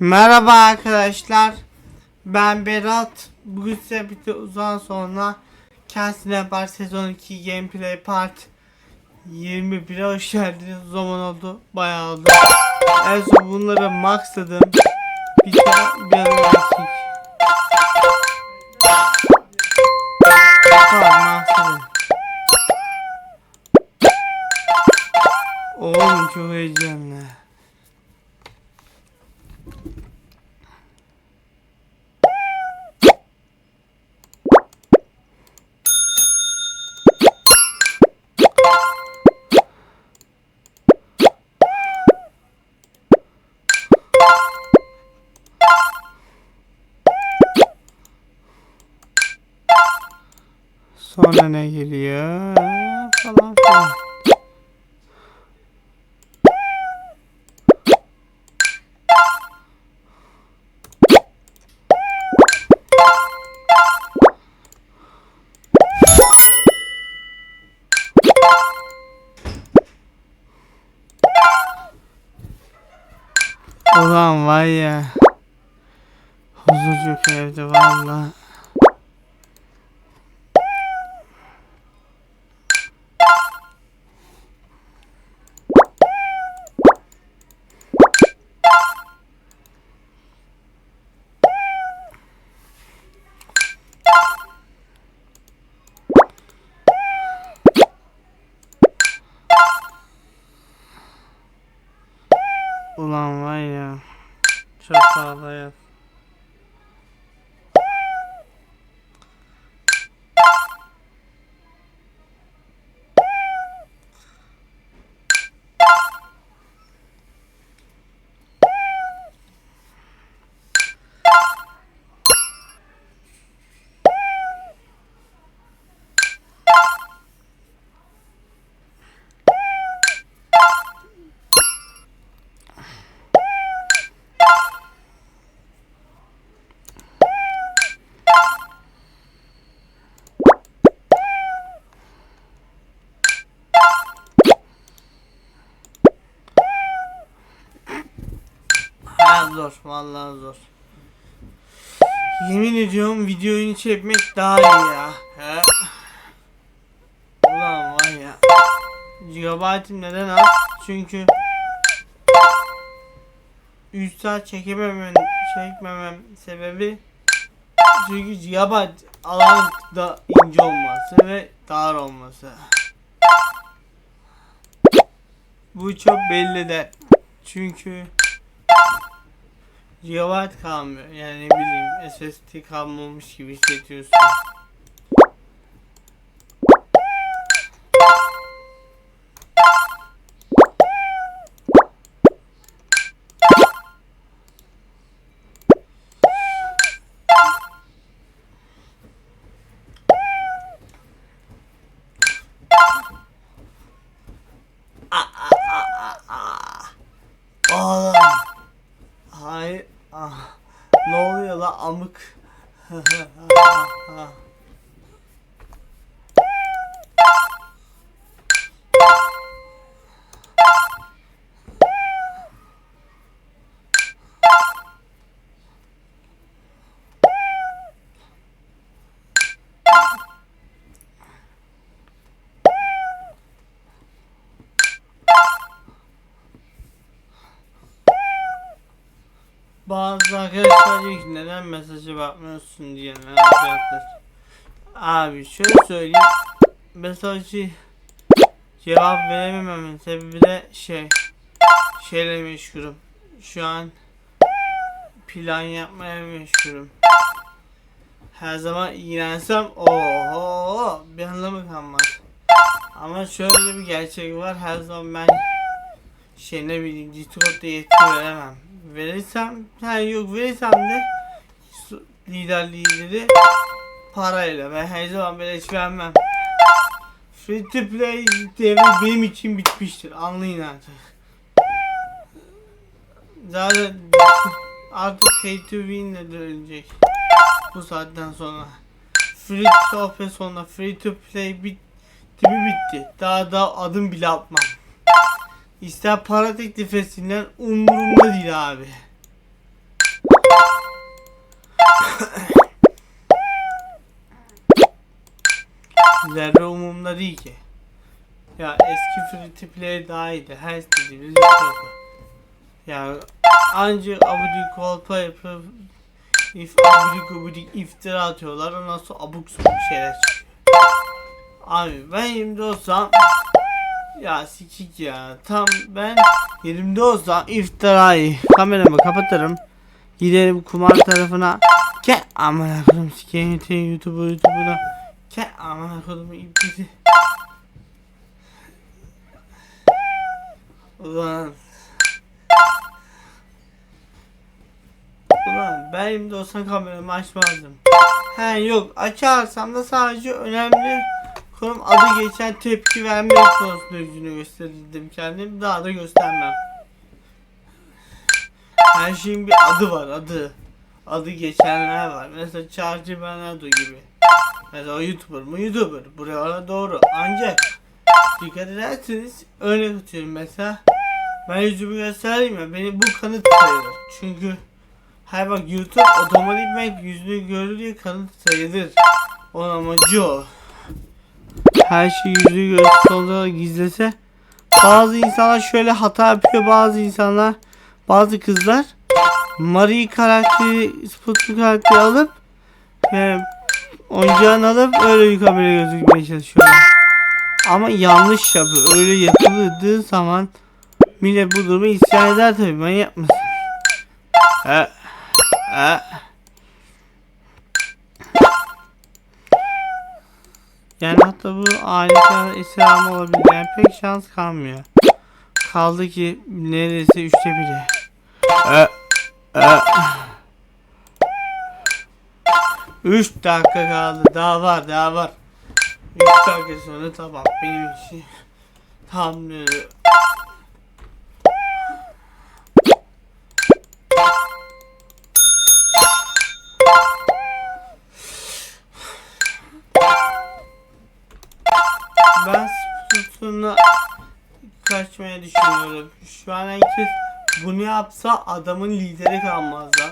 Merhaba arkadaşlar. Ben Berat. Bugün size bir de uzun sonra Kendisine Yapar Sezon 2 Gameplay Part 21'e hoş geldiniz. Zaman oldu. Bayağı oldu. En son bunları maxladım. Bir de bir eksik. Tamam maxladım. Oğlum çok heyecanlı. Sonra ne geliyor falan filan. Ulan var ya. Huzur evde valla. Ulan var ya. Çok pahalı. Hayat zor. Vallahi zor. Yemin ediyorum videoyu çekmek daha iyi ya. He. Ulan var ya. Gigabyte'im neden az? Çünkü 3 saat çekememem, çekmemem sebebi çünkü gigabyte alan da ince olması ve dar olması. Bu çok belli de. Çünkü Gigabyte kalmıyor. Yani ne bileyim SSD kalmamış gibi hissediyorsun. Huh. Bazı arkadaşlar diyor ki neden mesajı bakmıyorsun diye arkadaşlar. Abi şöyle söyleyeyim. Mesajı cevap veremememin sebebi de şey şeyle meşgulüm. Şu an plan yapmaya meşgulüm. Her zaman iğrensem oho bir anlamı kalmaz. Ama şöyle bir gerçek var her zaman ben şey ne bileyim Discord'da yetki veremem. Verirsem, ha yok verirsem de su- liderliği dedi parayla. Ben her zaman hiç vermem. Free to play devri benim için bitmiştir. Anlayın artık. Zaten artık pay to win de dönecek. Bu saatten sonra. Free to play sonra free to play bitti mi bitti. Daha da adım bile atmam. İster para teklif etsinler umurumda değil abi. Zerre umurumda değil ki. Ya eski free to play daha iyiydi. Her istediğimiz yapıyordu. Ya ancak abudik kolpa yapıp if abudik abudik iftira atıyorlar ondan sonra abuk sabuk şeyler çıkıyor. Abi ben yerimde olsam ya sikik ya. Tam ben yerimde olsam iftirayı kameramı kapatırım. Giderim kumar tarafına. Ke amına koyayım sikeyim YouTube'u YouTube'una ke amına koyayım iblisi. Ulan. Ulan ben elimde olsam kameramı açmazdım. He yok. Açarsam da sadece önemli konum adı geçen tepki verme konusunda yüzünü gösterirdim kendim daha da göstermem. Her şeyin bir adı var adı. Adı geçenler var. Mesela Charlie Bernardo gibi. Mesela o YouTuber mı YouTuber. Buraya doğru. Ancak dikkat ederseniz örnek atıyorum mesela. Ben yüzümü göstereyim ya. Beni bu kanıt sayılır. Çünkü her bak YouTube otomatikman yüzünü görür diye kanıt sayılır. Onun amacı o. Her şey yüzü gösterse gizlese. Bazı insanlar şöyle hata yapıyor. Bazı insanlar bazı kızlar Marie karakteri Sputnik karakteri alıp yani oyuncağını alıp öyle kamera gözükmeye çalışıyorlar. Ama yanlış yapıyor. Öyle yapıldığı zaman millet bu durumu isyan eder tabii. Ben yapmasın. He. He. Yani hatta bu aletler İslam olabilir. Yani pek şans kalmıyor. Kaldı ki neredeyse üçte biri. E, e. Üç dakika kaldı. Daha var, daha var. Üç dakika sonra tamam benim için tam Sputun'a kaçmaya düşünüyorum. Şu an herkes bunu yapsa adamın lideri kalmaz lan.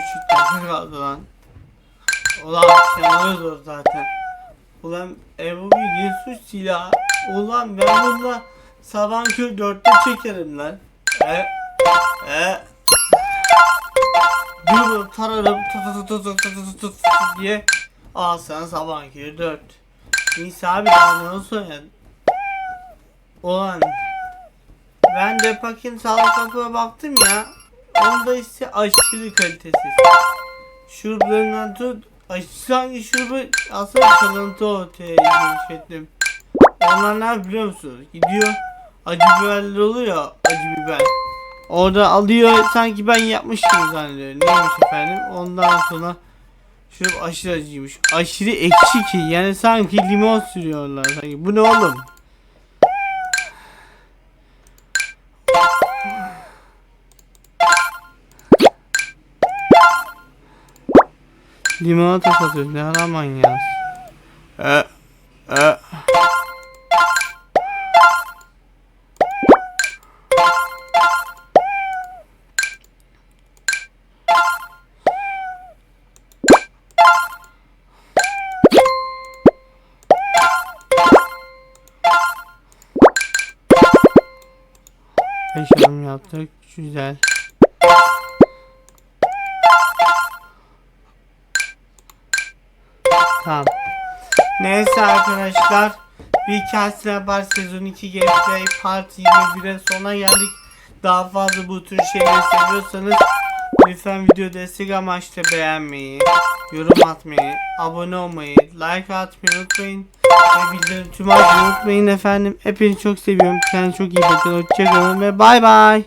Buçuk dakika kaldı lan. Ulan akşamları zor zaten. Ulan e bu bir suç silahı. Ulan ben bununla sabah kör dörtte çekerim lan. E e Yürü tararım tut tut tut tut tut tut tut diye Al sana sabah kör dört. Neyse abi ne olsun ya. Ulan ben de pakin sağlık kapıya baktım ya. Onda ise aşırı kalitesiz. Şuruplarından tut. Sanki şurubu aslında çalıntı ortaya keşfettim. Onlar ne biliyor musunuz? Gidiyor acı biberler oluyor ya acı biber. Orada alıyor sanki ben yapmış gibi zannediyor. Neymiş efendim? Ondan sonra şurup aşırı acıymış. Aşırı ekşi ki yani sanki limon sürüyorlar sanki. Bu ne oğlum? Limonata satıyor. Ne ara manyağız. E, e. Yaşam yaptık. Güzel. Tamam. Neyse arkadaşlar. Bir Castle Yapar sezon 2 gameplay part 21'e sona geldik. Daha fazla bu tür şeyleri seviyorsanız lütfen video destek amaçlı beğenmeyi, yorum atmayı, abone olmayı, like atmayı unutmayın. Ve bildirim tüm unutmayın efendim. Hepinizi çok seviyorum. Kendinize çok iyi bakın. Hoşçakalın ve bay bay.